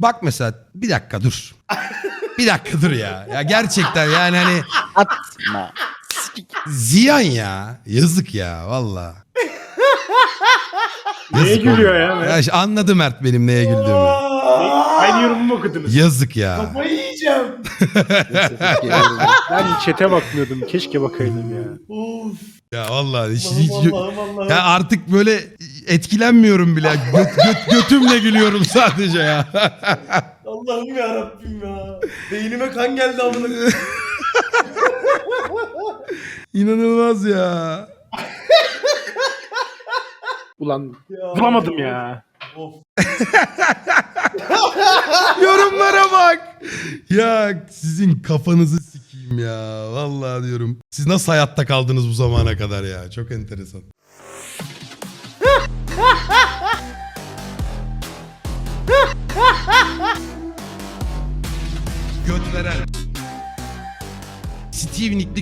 Bak mesela bir dakika dur. bir dakika dur ya. Ya gerçekten yani hani Atma. ziyan ya. Yazık ya valla. Neye Yazık gülüyor oğlum. ya Mert? Ya işte anladı Mert benim neye güldüğümü. Aynı yorumu mu okudunuz? Yazık ya. Kafayı yiyeceğim. Ben chat'e bakmıyordum. Keşke bakaydım ya. Of. Ya vallahi hiç, Allah'ım hiç- Allah'ım Allah'ım. ya artık böyle etkilenmiyorum bile. Göt, göt- götümle gülüyorum sadece ya. Allah'ım ya Rabbim ya. Beynime kan geldi amına. İnanılmaz ya. Ulan Ya. bulamadım ya. Of. Yorumlara bak. Ya sizin kafanızı sikeyim ya. Vallahi diyorum. Siz nasıl hayatta kaldınız bu zamana kadar ya? Çok enteresan. Göt veren. Steve Nick'li